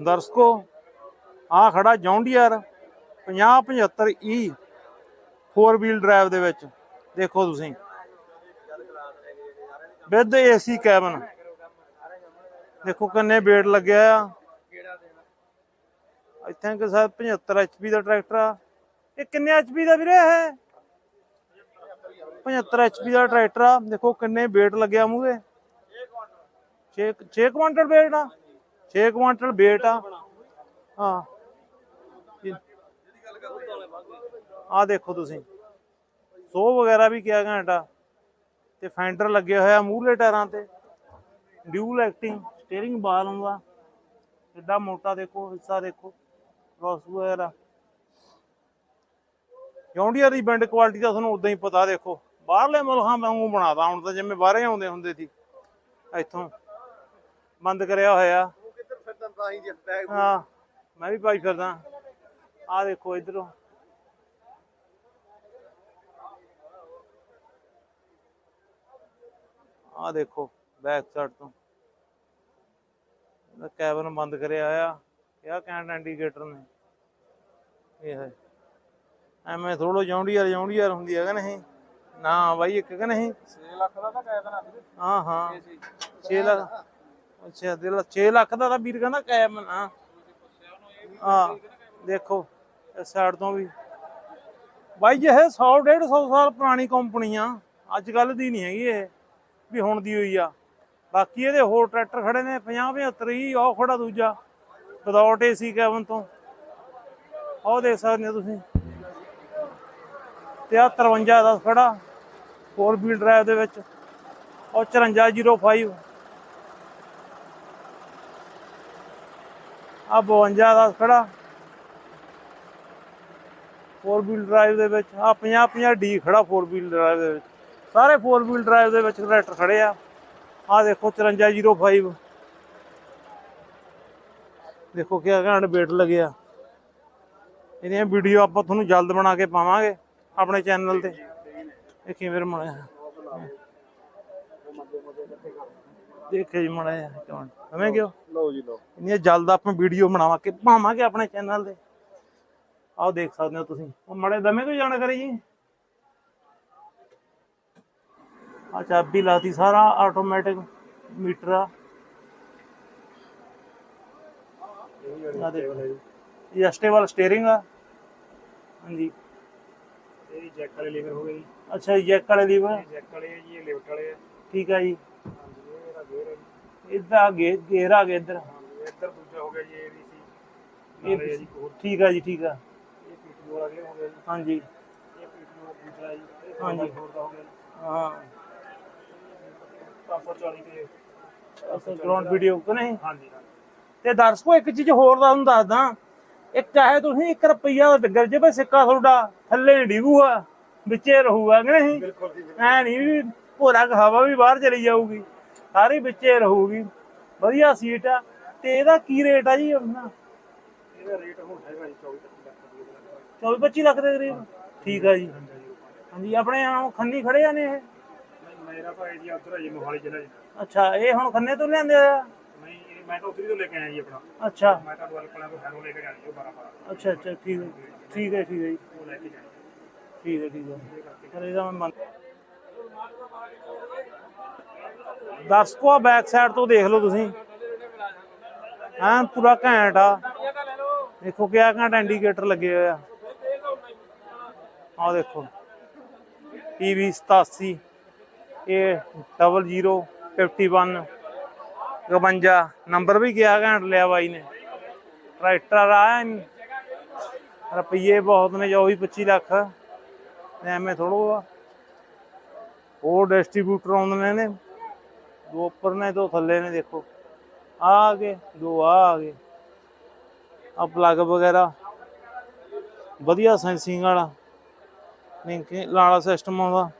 ਦਰਸ਼ਕੋ ਆ ਖੜਾ ਜੌਂਡੀਅਰ 5075 ਈ 4 wheel drive ਦੇ ਵਿੱਚ। ਦੇਖੋ ਤੁਸੀਂ। ਵਿਦ ਏਸੀ ਕੈਬਨ ਦੇਖੋ ਕਿੰਨੇ ਵੇਟ ਲੱਗਿਆ ਆ। ਆਈ ਥਿੰਕ ਸਰ 75 ਐਚਪੀ ਦਾ ਟਰੈਕਟਰ ਆ। ਇਹ ਕਿੰਨੇ ਐਚਪੀ ਦਾ ਵੀਰੇ ਇਹ? 75 ਐਚਪੀ ਦਾ ਟਰੈਕਟਰ ਆ। ਦੇਖੋ ਕਿੰਨੇ ਵੇਟ ਲੱਗਿਆ ਮੂਹਰੇ। 6 6 ਕੁਆਂਟਲ ਵੇਟ ਆ। 6 ਕੁਆਂਟਲ ਵੇਟ ਆ। ਹਾਂ। ਆ ਦੇਖੋ ਤੁਸੀਂ। ਸੋ ਵਗੈਰਾ ਵੀ ਕਿਆ ਘੰਟਾ ਤੇ ਫੈਂਡਰ ਲੱਗਿਆ ਹੋਇਆ ਮੂਹਲੇ ਟਾਇਰਾਂ ਤੇ। ਡਿਊਲ ਐਕਟਿੰਗ ਸਟੀਅਰਿੰਗ ਬਾਲ ਆਉਂਦਾ ਕਿੱਡਾ ਮੋਟਾ ਦੇਖੋ, ਹਿੱਸਾ ਦੇਖੋ। ਕ੍ਰੋਸ ਵਗੈਰਾ। ਜੌਂਡੀਅਰ ਦੀ ਬਿੰਡ ਕੁਆਲਿਟੀ ਦਾ ਤੁਹਾਨੂੰ ਉਦਾਂ ਹੀ ਪਤਾ ਦੇਖੋ। ਬਾਹਰਲੇ ਮੁਲਕਾਂ ਵਾਂਗੂ ਬਣਾਦਾ ਹੁਣ ਤਾਂ ਜਿਵੇਂ ਬਾਹਰੇ ਆਉਂਦੇ ਹੁੰਦੇ ਸੀ। ਇੱਥੋਂ। ਬੰਦ ਕਰਿਆ ਹੋਇਆ। ਤਾਂ ਹੀ ਜੇ ਬੈਗ ਹਾਂ ਮੈਂ ਵੀ ਪਾਈ ਫਿਰਦਾ। ਆ ਦੇਖੋ ਇਧਰੋਂ। ਆ ਦੇਖੋ ਬੈਕ ਸਾਈਡ ਤੋਂ। ਇਹਦਾ ਕੈਬਨ ਬੰਦ ਕਰਿਆ ਆ ਇਹ ਕੈਂਟ ਇੰਡੀਕੇਟਰ ਨੇ। ਇਹ ਹੈ। ਐਵੇਂ ਥੋੜੋ ਜੌਂਡੀਅਰ ਜੌਂਡੀਅਰ ਹੁੰਦੀ ਹੈ ਕਿ ਨਹੀਂ? ਨਾ ਬਾਈ ਇੱਕ ਕਿ ਨਹੀਂ? 6 ਲੱਖ ਦਾ ਤਾਂ ਦੇਣਾ ਵੀਰੇ। ਹਾਂ ਹਾਂ। 6 ਲੱਖ ਅੱਛਾ ਦੇ 6 ਲੱਖ ਦਾ ਤਾਂ ਵੀਰ ਕਹਿੰਦਾ ਕੈਬ ਨਾ ਹਾਂ, ਦੇਖੋ, ਇਸ ਸਾਈਡ ਤੋਂ ਵੀ। ਬਾਈ, ਇਹ 100 150 ਸਾਲ ਪੁਰਾਣੀ ਕੰਪਨੀ ਆ। ਅੱਜ ਕੱਲ ਦੀ ਨਹੀਂ ਹੈਗੀ ਇਹ, ਵੀ ਹੁਣ ਦੀ ਹੋਈ ਆ। ਬਾਕੀ ਇਹਦੇ ਹੋਰ ਟਰੈਕਟਰ ਖੜੇ ਨੇ 50 75 ਹੀ ਉਹ ਖੜਾ ਦੂਜਾ। ਵਿਦਆਊਟ ਏਸੀ ਕੈਬਨ ਤੋਂ। ਉਹ ਦੇਖ ਸਕਦੇ ਹੋ ਤੁਸੀਂ। ਤੇ ਆ 53 ਦਾ ਖੜਾ। 4 ਵੀਲ ਡਰਾਈਵ ਦੇ ਵਿੱਚ। ਉਹ 5405 ਆ 52 ਦਾ ਖੜਾ। 4 ਵੀਲ ਡਰਾਈਵ ਦੇ ਵਿੱਚ, ਆ 50 50 ਡੀ ਖੜਾ 4 ਵੀਲ ਡਰਾਈਵ ਦੇ ਵਿੱਚ। ਸਾਰੇ 4 ਵੀਲ ਡਰਾਈਵ ਦੇ ਵਿੱਚ ਟਰੈਕਟਰ ਖੜੇ ਆ। ਆ ਦੇਖੋ 5405 ਦੇਖੋ ਕਿਆ ਘੰਟ ਵੇਟ ਲੱਗਿਆ ਇਹਦੀਆਂ ਵੀਡੀਓ ਆਪਾਂ ਤੁਹਾਨੂੰ ਜਲਦ ਬਣਾ ਕੇ ਪਾਵਾਂਗੇ ਆਪਣੇ ਚੈਨਲ ਤੇ। ਇਹ ਕਿਵੇਂ ਬਣਾਇਆ? ਦੇਖੇ ਜੀ ਮੜਿਆ ਕਿਉਂ ਹਵੇਂ ਕਿਉਂ? ਲਓ ਜੀ ਲਓ। ਇੰਨੀਆਂ ਜਲਦ ਆਪਾਂ ਵੀਡੀਓ ਬਣਾਵਾ ਕੇ ਪਾਵਾਂਗੇ ਆਪਣੇ ਚੈਨਲ ਤੇ। ਆਓ ਦੇਖ ਸਕਦੇ ਹੋ ਤੁਸੀਂ। ਉਹ ਮੜੇ ਦਮੇ ਕੋਈ ਜਾਣਕਾਰੀ ਜੀ। ਆ ਚਾਬੀ ਲਾਤੀ ਸਾਰਾ ਆਟੋਮੈਟਿਕ ਮੀਟਰ ਆ। ਇਹ ਅਸਟੇਬਲ ਸਟੀਅਰਿੰਗ ਆ। ਹਾਂਜੀ। ਇਹ ਜੈਕ ਵਾਲੇ ਲੀਵਰ ਹੋ ਗਏ ਜੀ। ਅੱਛਾ ਜੈਕ ਵਾਲੇ ਲੀਵਰ ਜੈਕ ਵਾਲੇ ਆ ਜੀ ਇਹ ਲਿਫਟ ਵਾਲੇ ਆ। ਠੀਕ ਆ ਜੀ। ਹਾਂਜੀ ਇਹ ਇਹਦਾ ਗੇਅਰ ਹੈ ਜੀ ਇੱਧਰ। ਗੇ ਗੇਰ ਆ ਗਿਆ ਇੱਧਰ ਇੱਧਰ ਦੂਜਾ ਹੋ ਗਿਆ ਜੀ ਇਹ ਵੀ ਸੀ। ਇਹ ਨਾਲੇ ਜੀ ਹੋਰ ਠੀਕ ਆ ਜੀ ਠੀਕ ਆ। ਇਹ ਪੀਟੀਓ ਵਾਲਾ ਗੇਅਰ ਹੋ ਗਿਆ ਜੀ। ਹਾਂਜੀ। ਇਹ ਪੀਟੀਓ ਦੂਜਾ ਜੀ। ਇਹ ਹਾਂਜੀ। ਹਾਂਜੀ ਹੋਰ ਦਾ ਹੋ ਗਿਆ ਜੀ। ਹਾਂ। 540 ਤੇ ਅਸਲ ਗਰਾਊਂਡ ਵੀਡੀਓ ਕਿ ਨਹੀਂ? ਹਾਂਜੀ ਹਾਂਜੀ। ਤੇ ਦਰਸ਼ਕੋ ਇੱਕ ਚੀਜ਼ ਹੋਰ ਦਾ ਤੁਹਾਨੂੰ ਦੱਸਦਾ। ਇੱਕ ਚਾਹੇ ਤੁਸੀਂ 1 ਰੁਪਈਆ ਡਿੱਗਰ ਜੇ ਬਈ ਸਿੱਕਾ ਤੁਹਾਡਾ ਥੱਲੇ ਨਹੀਂ ਡਿੱਗੂਗਾ ਵਿੱਚੇ ਰਹੂਗਾ ਕਿ ਨਹੀਂ? ਬਿਲਕੁਲ ਜੀ ਐ ਨਹੀਂ ਵੀ ਭੋਰਾ ਹਵਾ ਵੀ ਬਾਹਰ ਚਲੀ ਜਾਊਗੀ। ਸਾਰੀ ਵਿੱਚੇ ਰਹੂਗੀ। ਵਧੀਆ ਸੀਟ ਆ। ਤੇ ਇਹਦਾ ਕੀ ਰੇਟ ਆ ਜੀ ਆਪਣਾ ਇਹਦਾ ਰੇਟ ਹੁਣ ਹੈਗਾ ਜੀ 24 ਲੱਖ ਰੁਪਏ 24 25 ਲੱਖ ਦੇ ਕਰੀਬ? ਠੀਕ ਆ ਜੀ। ਹਾਂਜੀ ਆਪਣੇ ਆ ਖੰਨੀ ਖੜੇ ਆ ਨੇ ਇਹ? ਮੇਰਾ ਭਾਈ ਜੀ ਉਧਰ ਜੀ ਮੋਹਾਲੀ ਜ਼ਿਲ੍ਹਾ ਜੀ। ਅੱਛਾ ਇਹ ਹੁਣ ਖੰਨੇ ਤੋਂ ਲਿਆਂਦੇ ਆ? ਨਹੀਂ ਇਹ ਮੈਂ ਤਾਂ ਉੱਧਰ ਤੋਂ ਲੈ ਕੇ ਆਇਆ ਜੀ ਆਪਣਾ। ਅੱਛਾ। ਮੈਂ ਤਾਂ ਵਾਲਿਆਂ ਤੋਂ ਹੈਰੋ ਲੈ ਕੇ ਜਾਣੀ ਉਹ 12 12 ਅੱਛਾ ਅੱਛਾ ਠੀਕ ਹੈ ਠੀਕ ਹੈ ਠੀਕ ਹੈ ਜੀ। ਉਹ ਲੈ ਕੇ ਜਾਣੀ ਠੀਕ ਹੈ ਠੀਕ ਹੈ ਫਿਰ ਇਹਦਾ ਮੈਂ ਮੰਨ ਦਰਸ਼ਕੋ ਬੈਕ ਸਾਈਡ ਤੋਂ ਦੇਖ ਲਓ ਤੁਸੀਂ। ਐਨ ਪੂਰਾ ਘੈਂਟ ਆ। ਦੇਖੋ ਕਿਆ ਘੈਂਟ ਇੰਡੀਕੇਟਰ ਲੱਗੇ ਹੋਏ ਆ। ਆ ਦੇਖੋ। PV 87 ਇਹ 0051 52 ਨੰਬਰ ਵੀ ਗਿਆ ਘੈਂਟ ਲਿਆ ਬਾਈ ਨੇ। ਟਰੈਕਟਰ ਆ ਐਨ ਰੁਪਈਏ ਬਹੁਤ ਨੇ, ਜੋ ਵੀ 25 ਲੱਖ। ਐਵੇਂ ਥੋੜੋ ਆ ਉਹ ਡਿਸਟ੍ਰੀਬਿਊਟਰ ਆਉਂਦੇ ਨੇ ਦੋ ਉੱਪਰ ਨੇ, ਦੋ ਥੱਲੇ ਨੇ, ਦੇਖੋ। ਆ ਆ ਗਏ, ਦੋ ਆ ਆ ਗਏ। ਆ ਪਲੱਗ ਵਗੈਰਾ। ਵਧੀਆ ਸੈਂਸਿੰਗ ਵਾਲਾ। ਲਿੰਕ, ਲਾਲਾ ਸਿਸਟਮ ਆਉਂਦਾ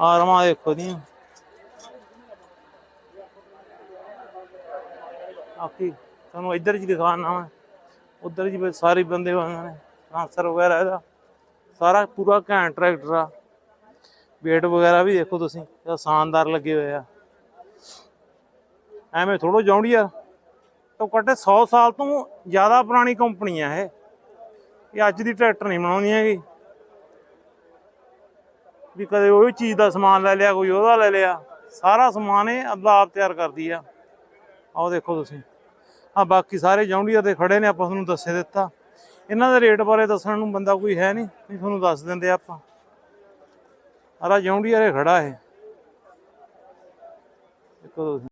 ਆਰਮਾਂ ਦੇਖੋ ਦੀਆਂ ਆਕੀ ਤੁਹਾਨੂੰ ਇੱਧਰ ਜੀ ਦਿਖਾਣਾ ਮੈਂ। ਉਧਰ ਜੀ ਸਾਰੇ ਬੰਦੇ ਹੋਣੇ ਨੇ। ਟ੍ਰਾਂਸਫਰ ਵਗੈਰਾ ਇਹਦਾ। ਸਾਰਾ ਪੂਰਾ ਘੈਂਟ ਟਰੈਕਟਰ ਆ। ਵੇਟ ਵਗੈਰਾ ਵੀ ਦੇਖੋ ਤੁਸੀਂ, ਇਹ ਸ਼ਾਨਦਾਰ ਲੱਗੇ ਹੋਏ ਆ। ਐਵੇਂ ਥੋੜੋ ਜੌਂਡੀ ਆ। ਘੱਟੋ ਘੱਟ 100 ਸਾਲ ਤੋਂ ਜ਼ਿਆਦਾ ਪੁਰਾਣੀ ਕੰਪਨੀ ਆ ਇਹ। ਇਹ ਅੱਜ ਦੀ ਟਰੈਕਟਰ ਨਹੀਂ ਬਣਾਉਂਦੀ ਹੈਗੀ। ਵੀ ਕਦੇ ਉਹ ਚੀਜ਼ ਦਾ ਸਮਾਨ ਲੈ ਲਿਆ, ਕੋਈ ਉਹਦਾ ਲੈ ਲਿਆ। ਸਾਰਾ ਸਮਾਨ ਇਹ ਅੱਲਾ ਆਪ ਤਿਆਰ ਕਰਦੀ ਆ। ਆਓ ਦੇਖੋ ਤੁਸੀਂ। ਆ ਬਾਕੀ ਸਾਰੇ ਜੌਂਡੀਆਂ ਤੇ ਖੜੇ ਨੇ, ਆਪਾਂ ਤੁਹਾਨੂੰ ਦੱਸੇ ਦਿੱਤਾ। ਇਹਨਾਂ ਦੇ ਰੇਟ ਬਾਰੇ ਦੱਸਣ ਨੂੰ ਬੰਦਾ ਕੋਈ ਹੈ ਨਹੀਂ ਤੁਹਾਨੂੰ ਦੱਸ ਦਿੰਦੇ ਆਪਾਂ। ਆਰਾ ਜੌਂਡੀਆ ਰੇ ਖੜਾ ਹੈ ਦੇਖੋ ਤੁਸੀਂ